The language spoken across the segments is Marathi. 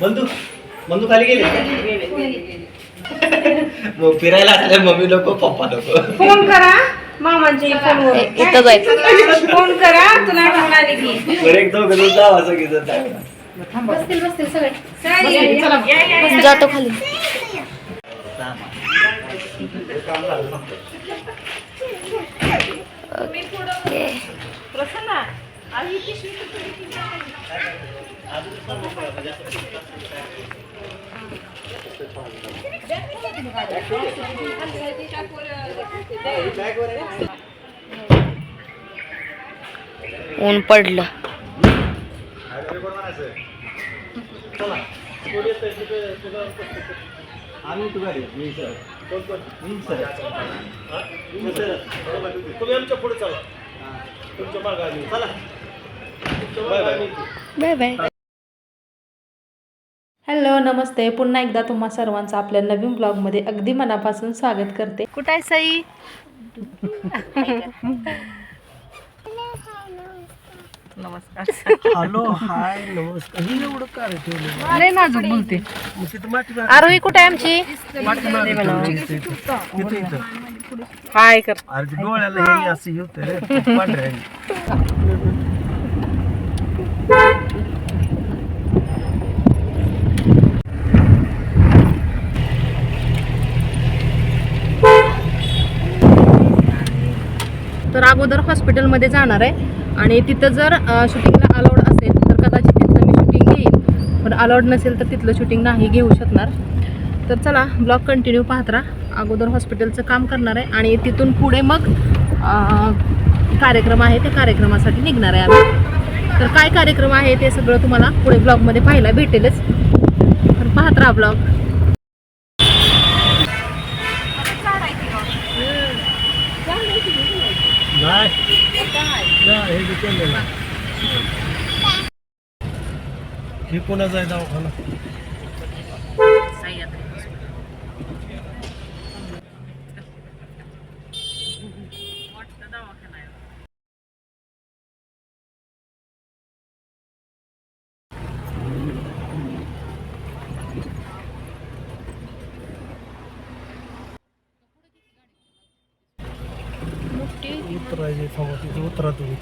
बंधू बंधू खाली गेले. मग फिरायला असल्या मम्मी नको पप्पा नको. फोन करा मामांच्या फोनवर इथं जायचं फोन करा तुला आठवण आली की. बरं एक दोघं जावं असं. बसतील बसतील सगळे. जातो खाली. ओके. प्रसन्ना आई पिशवी ऊन पडलं. आम्ही तू गाडी मी सर मी सर तुम्ही आमच्या पुढे चला. तुमच्या आम्ही चला. Bye bye. हॅलो नमस्ते. पुन्हा एकदा तुम्हा सर्वांचं आपल्या नवीन ब्लॉगमध्ये अगदी मनापासून स्वागत करते. कुठं आहे सई? हॅलो हाय नमस्कार. ही एवढं काय ठेवलं? लय नाजूक बोलते. मग तिथं माटी आरोही कुठे आहे आमची? इथं? हाय कर. अरे ते डोळ्याला हे असं होतं रे. पांढऱ्या तर अगोदर हॉस्पिटलमध्ये जाणार आहे. आणि तिथं जर शूटिंगला अलाउड असेल तर कदाचित तिथलं मी शूटिंग घेईन पण अलाउड नसेल तर तिथलं शूटिंग नाही घेऊ शकणार. तर चला ब्लॉग कंटिन्यू पाहत राहा. अगोदर हॉस्पिटलचं काम करणार आहे आणि तिथून पुढे मग कार्यक्रम आहे त्या कार्यक्रमासाठी निघणार आहे आम्ही. तर काय कार्यक्रम आहे ते सगळं तुम्हाला पुढे ब्लॉगमध्ये पाहायला भेटेलच. तर पाहत राहा ब्लॉग नाही नाही, हे बी केलेलं. हे कोणाचा आहे दवाखाना उतरायचे थांबा तिथे उतरा तुम्ही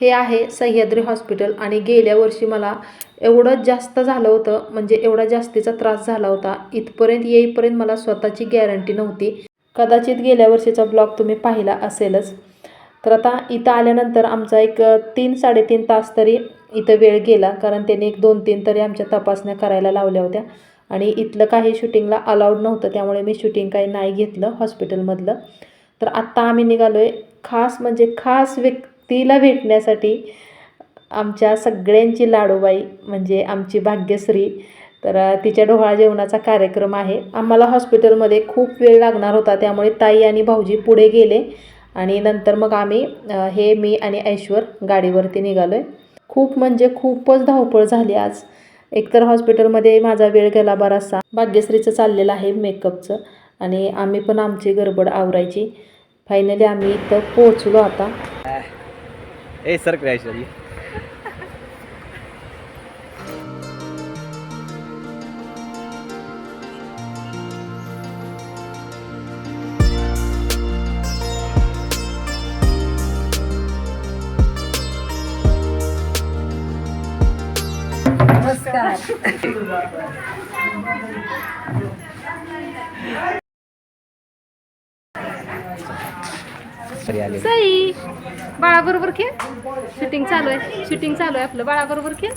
हे आहे सह्याद्री हॉस्पिटल आणि गेल्या वर्षी मला एवढं जास्त झालं होतं म्हणजे एवढा जास्तीचा त्रास झाला होता. इथपर्यंत येईपर्यंत मला स्वतःची गॅरंटी नव्हती. कदाचित गेल्या वर्षीचा ब्लॉग तुम्ही पाहिला असेलच. तर आता इथं आल्यानंतर आमचा एक तीन साडेतीन तास तरी इथं वेळ गेला कारण त्यांनी एक दोन तीन तरी आमच्या तपासण्या करायला लावल्या होत्या. आणि इथलं काही शूटिंगला अलाउड नव्हतं त्यामुळे मी शूटिंग काही नाही घेतलं हॉस्पिटलमधलं तर आत्ता आम्ही निघालो आहे खास म्हणजे खास व्यक्तीला भेटण्यासाठी आमच्या सगळ्यांची लाडूबाई म्हणजे आमची भाग्यश्री तर तिच्या डोहाळा जेवणाचा कार्यक्रम आहे. आम्हाला हॉस्पिटलमध्ये खूप वेळ लागणार होता त्यामुळे ताई आणि भाऊजी पुढे गेले. आणि नंतर मग आम्ही हे मी आणि ऐश्वर गाडीवरती निघालो आहे खूप म्हणजे खूपच धावपळ झाली आज. एकतर हॉस्पिटलमध्ये माझा वेळ गेला बराचसा. भाग्यश्रीचं चाललेलं आहे मेकअपचं आणि आम्ही पण आमची गडबड आवरायची. फायनली आम्ही इथं पोहोचलो आता. ए सर नमस्कार. सई बाळाबरोबर खेळ? शूटिंग चालू आहे. शूटिंग चालू आहे आपलं. बाळाबरोबर खेळ?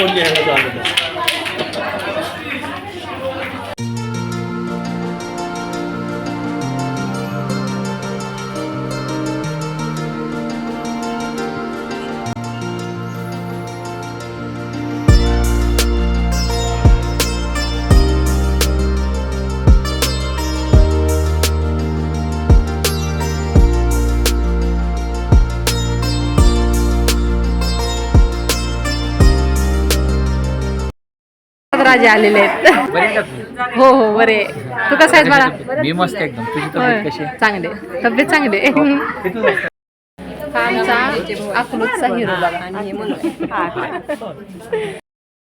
सई राजे आलेले आहेत. हो हो बरे तू कसा आहेस मला मी मस्त एकदम. तुझी होय. तब्येत कशी आहे? चांगले तब्येत चांगली आहे. हा. आमचा अकलूजचा हिरो बघा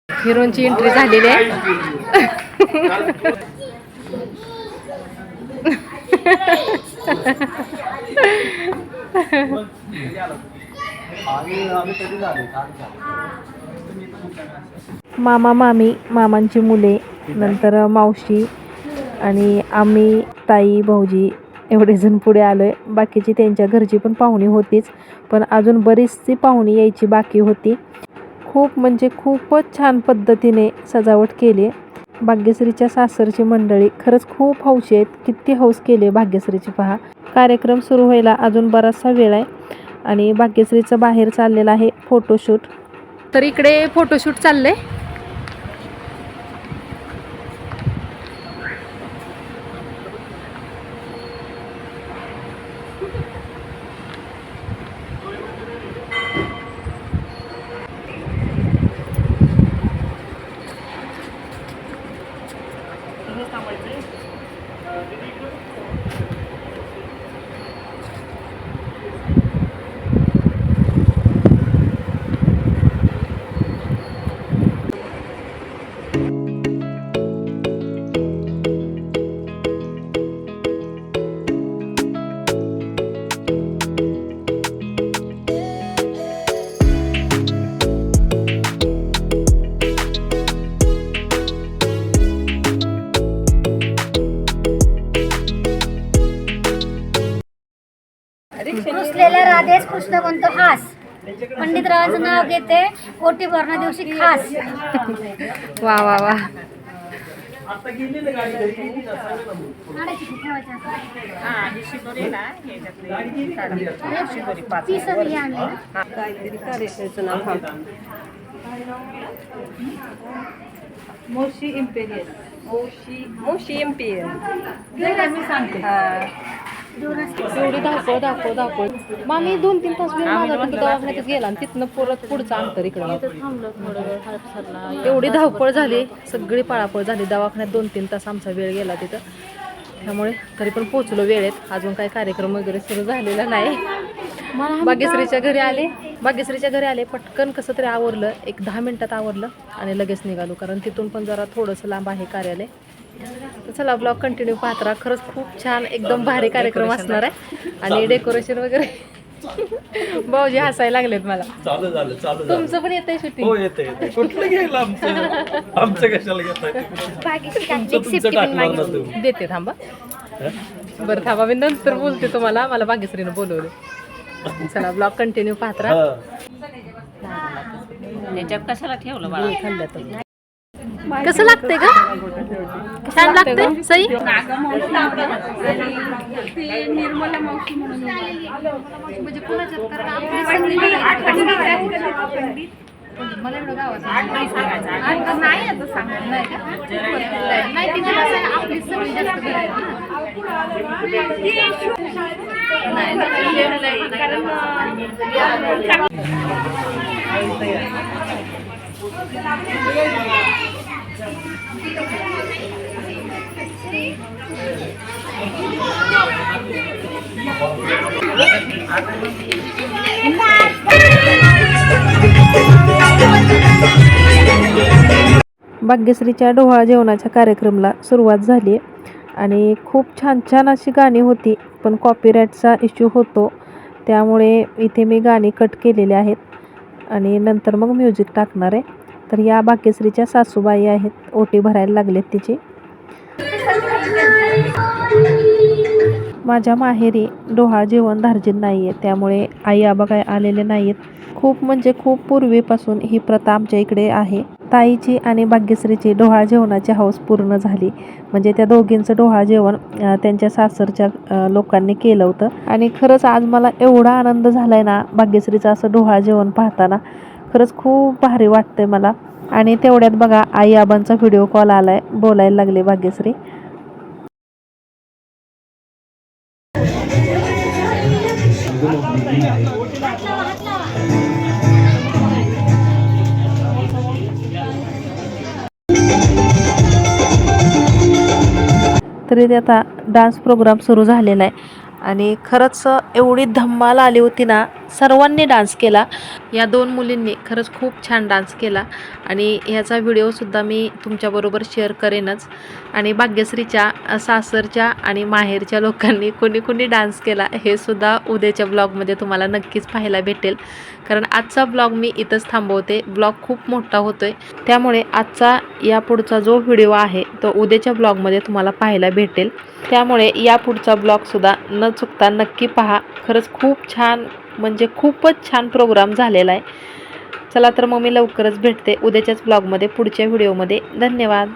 हिरोची एंट्री झालेली आहे. मामा मामी मामांची मुले नंतर मावशी आणि आम्ही ताई भाऊजी एवढे जण पुढे आलो आहे बाकीची त्यांच्या घरची पण पाहुणी होतीच पण अजून बरीचशी पाहुणी यायची बाकी होती. खूप म्हणजे खूपच छान पद्धतीने सजावट केली भाग्यश्रीच्या सासरची मंडळी खरंच खूप हौशी आहेत. किती हौस केली भाग्यश्रीची पहा. कार्यक्रम सुरू व्हायला अजून बराचसा वेळ आहे आणि भाग्यश्रीचं बाहेर चाललेलं आहे फोटोशूट. तर इकडे फोटोशूट चाललंय. रुसलेल्या राधेस कृष्ण कोणतो हास पंडितरावाचं नाव घेते ओटी भरणा दिवशी खास. वा वा वा. आता गेली ना गाडी घरी गेली ना मग. एवढी धावपळ धावपळ धावपळ. मामी दोन तीन तास माझा तिथं दवाखान्यातच गेला आणि तिथनं परत पुढचं अंतर इकडं एवढी धावपळ झाली सगळी पळापळ झाली. दवाखान्यात दोन तीन तास आमचा वेळ गेला तिथं. त्यामुळे तरी पण पोचलो वेळेत. अजून काही कार्यक्रम वगैरे सुरू झालेला नाही. भाग्यश्रीच्या घरी आले. भाग्यश्रीच्या घरी आले पटकन कसं तरी आवरलं. एक दहा मिनिटात आवरलं आणि लगेच निघालो. कारण तिथून पण जरा थोडंसं लांब आहे कार्यालय. तर चला ब्लॉग कंटिन्यू पाहत राहा. खरंच खूप छान एकदम भारी कार्यक्रम असणार आहे. आणि डेकोरेशन वगैरे. भाऊजी हसायला लागलेत मला. चालू झालं चालू झालं तुमचं पण येतंय हो शूटिंग येते येते कुठलं घ्यायला आमचं? आमचं कशाला घेताय तुमचं तुमचं टाकणार ना तुम्ही. देते थांबा. बरं थांबा मी नंतर बोलते तुम्हाला. मला भाग्यश्रीनं बोलवलं. चला ब्लॉग कंटिन्यू पाहत राहा. हा. कशाला ठेवलं बाळा? खाल्लं तर. कसं लागतंय का छान लागतंय? सई? मला एवढं गावाचं आता नाही आता सांगत नाही का नाही. तिथे कसं आहे, आपली सगळी जास्त घरं आहेत ना. भाग्यश्रीच्या डोहाळ जेवणाच्या कार्यक्रमाला सुरुवात झाली आणि खूप छान छान अशी गाणी होती पण कॉपीराईटचा इश्यू होतो. त्यामुळे इथे मी गाणी कट केलेली आहेत. आणि नंतर मग म्युझिक टाकणार आहे. तर या भाग्यश्रीच्या सासूबाई आहेत. ओटी भरायला लागलेत तिची. माझ्या माहेरी डोहाळ जेवण धार्जिन नाही आहे त्यामुळे आई आबा काय आलेले नाहीत खूप म्हणजे खूप पूर्वीपासून ही प्रथा आमच्या इकडे आहे. ताईची आणि भाग्यश्रीची डोहाळ जेवणाची हौस पूर्ण झाली. म्हणजे त्या दोघींचं डोहाळ जेवण त्यांच्या सासरच्या लोकांनी केलं होतं. आणि खरंच आज मला एवढा आनंद झाला आहे ना भाग्यश्रीचं असं डोहाळ जेवण पाहताना. खरंच खूप भारी वाटतंय मला. आणि तेवढ्यात बघा आई आबांचा व्हिडिओ कॉल आला आहे बोलायला लागले भाग्यश्री. तरी ते आता डान्स प्रोग्राम सुरू झालेला आहे. आणि खरंच एवढी धम्माला आली होती ना सर्वांनी डान्स केला. या दोन मुलींनी खरंच खूप छान डान्स केला. आणि ह्याचा व्हिडिओसुद्धा मी तुमच्याबरोबर शेअर करेनच. आणि भाग्यश्रीच्या सासरच्या आणि माहेरच्या लोकांनी कोणी कोणी डान्स केला हे सुद्धा उद्याच्या ब्लॉगमध्ये तुम्हाला नक्कीच पाहायला भेटेल. कारण आजचा ब्लॉग मी इथंच थांबवते. ब्लॉग खूप मोठा होतो आहे त्यामुळे आजचा या पुढचा जो व्हिडिओ आहे तो उद्याच्या ब्लॉगमध्ये तुम्हाला पाहायला भेटेल. त्यामुळे या पुढचा ब्लॉगसुद्धा न चुकता नक्की पहा. खरंच खूप छान म्हणजे खूपच छान प्रोग्राम झालेला आहे. चला तर मग मी लवकरच भेटते उद्याच्याच ब्लॉगमध्ये पुढच्या व्हिडिओमध्ये धन्यवाद.